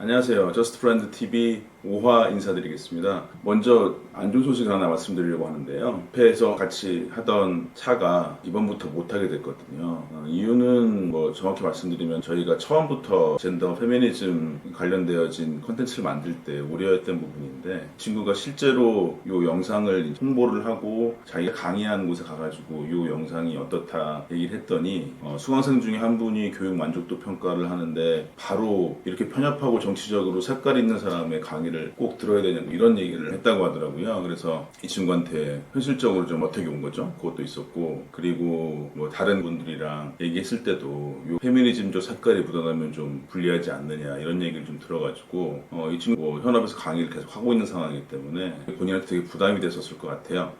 안녕하세요. 저스트 프렌드 TV 5화 인사드리겠습니다. 먼저 안 좋은 소식 하나 말씀드리려고 하는데요. 배에서 같이 하던 차가 이번부터 못하게 됐거든요. 어, 이유는 뭐 정확히 말씀드리면 저희가 처음부터 젠더 페미니즘 관련되어진 컨텐츠를 만들 때 우려했던 부분인데 친구가 실제로 이 영상을 홍보를 하고 자기가 강의한 곳에 가가지고 이 영상이 어떻다 얘기를 했더니 어, 수강생 중에 한 분이 교육 만족도 평가를 하는데 바로 이렇게 편협하고 정치적으로 색깔 있는 사람의 강의를 꼭 들어야 되냐 이런 얘기를 했다고 하더라고요. 그래서 이 친구한테 현실적으로 좀 어떻게 온 거죠? 그것도 있었고 그리고 뭐 다른 분들이랑 얘기했을 때도 이 페미니즘적 색깔이 묻어나면 좀 불리하지 않느냐 이런 얘기를 좀 들어가지고 어, 이 친구 뭐 현업에서 강의를 계속 하고 있는 상황이기 때문에 본인한테 되게 부담이 됐었을 것 같아요.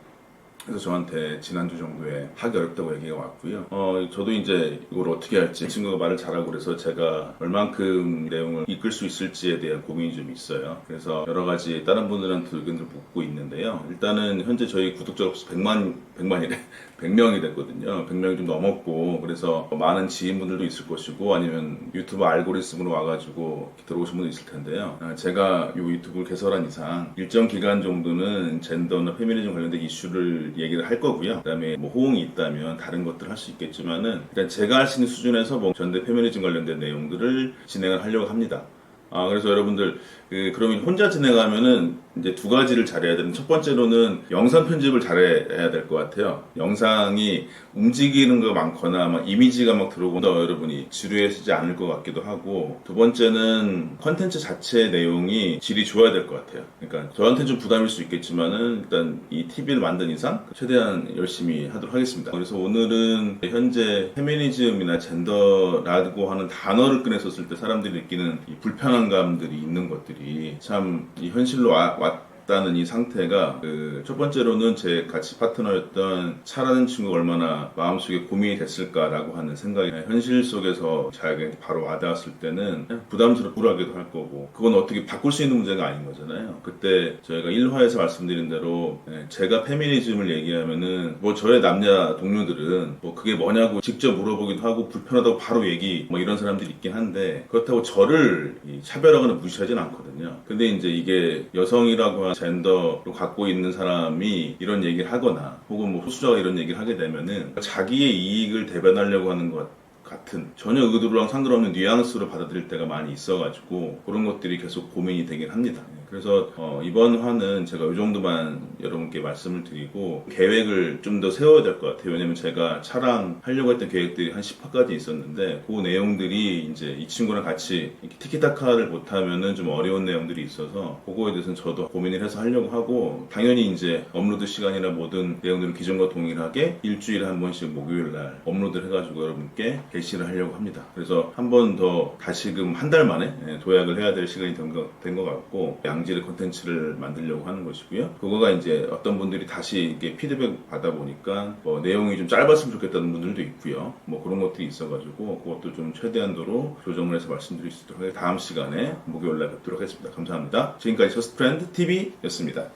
그래서 저한테 지난주 정도에 하기 어렵다고 얘기가 왔고요. 어, 저도 이제 이걸 어떻게 할지 친구가 말을 잘하고 그래서 제가 얼만큼 내용을 이끌 수 있을지에 대한 고민이 좀 있어요. 그래서 여러 가지 다른 분들한테 의견을 묻고 있는데요. 일단은 현재 저희 구독자가 벌써 100만, 100만이래. 100명이 됐거든요. 100명이 좀 넘었고 그래서 많은 지인분들도 있을 것이고 아니면 유튜브 알고리즘으로 와가지고 들어오신 분도 있을 텐데요. 아, 제가 이 유튜브를 개설한 이상 일정 기간 정도는 젠더나 페미니즘 관련된 이슈를 얘기를 할 거고요. 그다음에 뭐 호응이 있다면 다른 것들 을할수 있겠지만은 일단 제가 할 수 있는 수준에서 뭐 전대 페미니즘 관련된 내용들을 진행을 하려고 합니다. 아, 그래서 여러분들, 그, 그러면 혼자 진행하면은 이제 두 가지를 잘해야 되는 첫 번째로는 영상 편집을 잘해야 될 것 같아요. 영상이 움직이는 거 많거나 막 이미지가 막 들어오거나 여러분이 지루해지지 않을 것 같기도 하고 두 번째는 컨텐츠 자체 내용이 질이 좋아야 될 것 같아요. 그러니까 저한테 좀 부담일 수 있겠지만은 일단 이 TV를 만든 이상 최대한 열심히 하도록 하겠습니다. 그래서 오늘은 현재 페미니즘이나 젠더라고 하는 단어를 꺼냈었을 때 사람들이 느끼는 이 불편 한 감들이 있는 것들이 참이 현실로 와- 왔 다는 이 상태가 그 첫 번째로는 제 같이 파트너였던 차라는 친구가 얼마나 마음속에 고민이 됐을까라고 하는 생각이 현실 속에서 자에게 바로 와닿았을 때는 불하기도 할 거고 그건 어떻게 바꿀 수 있는 문제가 아닌 거잖아요. 그때 저희가 1화에서 말씀드린 대로 예, 제가 페미니즘을 얘기하면은 뭐 저의 남녀 동료들은 뭐 그게 뭐냐고 직접 물어보기도 하고 불편하다고 바로 얘기 뭐 이런 사람들이 있긴 한데 그렇다고 저를 이 차별하거나 무시하진 않거든요. 근데 이제 이게 여성이라고 하는 젠더로 갖고 있는 사람이 이런 얘기를 하거나 혹은 뭐 소수자가 이런 얘기를 하게 되면은 자기의 이익을 대변하려고 하는 것 같은 전혀 의도랑 상관없는 뉘앙스로 받아들일 때가 많이 있어가지고 그런 것들이 계속 고민이 되긴 합니다. 그래서 어, 이번 화는 제가 이 정도만 여러분께 말씀을 드리고 계획을 좀 더 세워야 될 것 같아요. 왜냐면 제가 차랑 하려고 했던 계획들이 한 10화까지 있었는데 그 내용들이 이제 이 친구랑 같이 티키타카를 못하면은 좀 어려운 내용들이 있어서 그거에 대해서는 저도 고민을 해서 하려고 하고 당연히 이제 업로드 시간이나 모든 내용들은 기존과 동일하게 일주일에 한 번씩 목요일 날 업로드를 해가지고 여러분께 게시를 하려고 합니다. 그래서 한 번 더 다시금 한 달 만에 예, 도약을 해야 될 시간이 된 것 같고 양 질의 콘텐츠를 만들려고 하는 것이고요. 그거가 이제 어떤 분들이 다시 이게 피드백 받아 보니까 뭐 내용이 좀 짧았으면 좋겠다는 분들도 있고요. 뭐 그런 것들이 있어가지고 그것도 좀 최대한도로 조정을 해서 말씀드릴 수 있도록. 다음 시간에 목요일 날 뵙도록 하겠습니다. 감사합니다. 지금까지 저스트 프렌드 TV였습니다.